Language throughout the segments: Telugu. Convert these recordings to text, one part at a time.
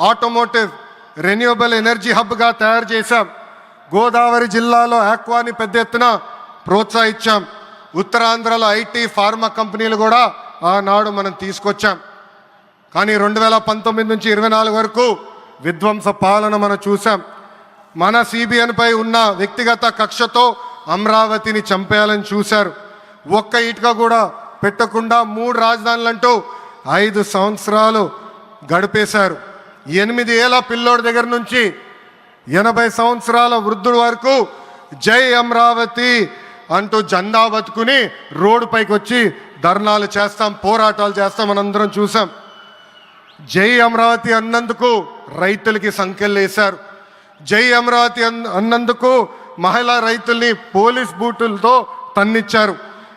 ఆటోమోటివ్ రెన్యూబుల్ ఎనర్జీ హబ్గా తయారు చేశాం. గోదావరి జిల్లాలో ఆక్వాని పెద్ద ఎత్తున ప్రోత్సహించాం. ఉత్తరాంధ్రలో ఐటీ ఫార్మా కంపెనీలు కూడా ఆనాడు మనం తీసుకొచ్చాం. కానీ రెండు వేల పంతొమ్మిది నుంచి ఇరవై నాలుగు వరకు విధ్వంస పాలన మనం చూసాం మన సిబిఎన్పై ఉన్న వ్యక్తిగత కక్షతో అమరావతిని చంపేయాలని చూశారు. ఒక్క ఇటుక కూడా పెట్టకుండా మూడు రాజధానులు అంటూ ఐదు సంవత్సరాలు గడిపేశారు. ఎనిమిది ఏళ్ళ పిల్లోడి దగ్గర నుంచి ఎనభై సంవత్సరాల వృద్ధుడు వరకు జై అమరావతి అంటూ జెండా బతుకుని రోడ్డు పైకి వచ్చి ధర్నాలు చేస్తాం పోరాటాలు చేస్తాం మనందరం చూసాం. జై అమరావతి అన్నందుకు రైతులకి సంఖ్యలు వేశారు. జై అమరావతి అన్- అన్నందుకు మహిళా రైతుల్ని పోలీస్ బూటులతో తన్నిచ్చారు.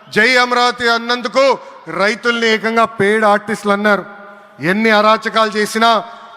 జై అమరావతి అన్నందుకు రైతుల్ని ఏకంగా పేడ్ ఆర్టిస్టులు అన్నారు. ఎన్ని అరాచకాలు చేసినా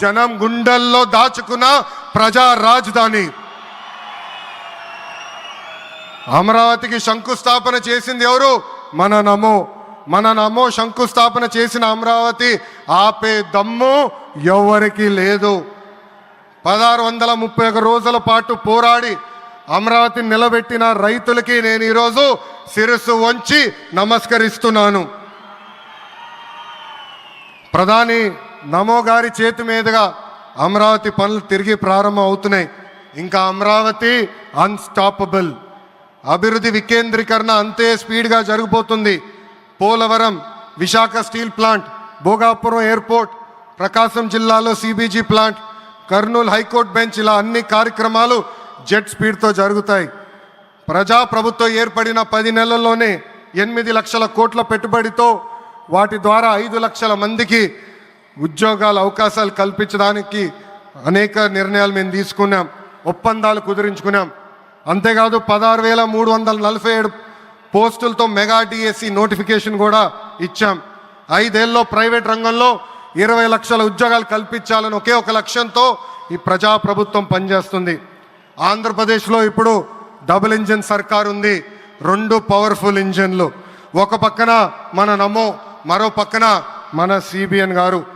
జనం గుండెల్లో దాచుకున్న ప్రజా రాజధాని. అమరావతికి శంకుస్థాపన చేసింది ఎవరు? మన నమో. మన నమో శంకుస్థాపన చేసిన అమరావతి ఆపే దమ్ము ఎవరికి లేదు. పదహారు వందల ముప్పై ఒక రోజుల పాటు పోరాడి అమరావతిని నిలబెట్టిన రైతులకి నేను ఈరోజు శిరస్సు వంచి నమస్కరిస్తున్నాను. ప్రధాని నమో గారి చేతి మీదుగా అమరావతి పనులు తిరిగి ప్రారంభం అవుతున్నాయి. ఇంకా అమరావతి అన్స్టాపబుల్ అభివృద్ధి వికేంద్రీకరణ అంతే స్పీడ్గా జరిగిపోతుంది Polavaram Visakha steel plant Bhogapuram airport Prakasam జిల్లాలో CBG plant Kurnool high court bench ఇలా అన్ని కార్యక్రమాలు జెట్ స్పీడ్తో జరుగుతాయి. ప్రజా ప్రభుత్వం ఏర్పడిన పది నెలల్లోనే ఎనిమిది లక్షల కోట్ల పెట్టుబడితో వాటి ద్వారా ఐదు లక్షల మందికి ఉద్యోగాల అవకాశాలు కల్పించడానికి అనేక నిర్ణయాలు మేము తీసుకున్నాం. ఒప్పందాలు కుదిరించుకున్నాం. అంతేకాదు పదహారు వేల మూడు వందల నలభై ఏడు పోస్టులతో మెగా డిఎస్సి నోటిఫికేషన్ కూడా ఇచ్చాం. ఐదేళ్ళలో ప్రైవేట్ రంగంలో ఇరవై లక్షల ఉద్యోగాలు కల్పించాలని ఒకే ఒక లక్ష్యంతో ఈ ప్రజా ప్రభుత్వం పనిచేస్తుంది. ఆంధ్రప్రదేశ్లో ఇప్పుడు డబుల్ ఇంజిన్ సర్కార్ ఉంది. రెండు పవర్ఫుల్ ఇంజిన్లు. ఒక పక్కన మన నమో మరో పక్కన మన సిబిఎన్ గారు.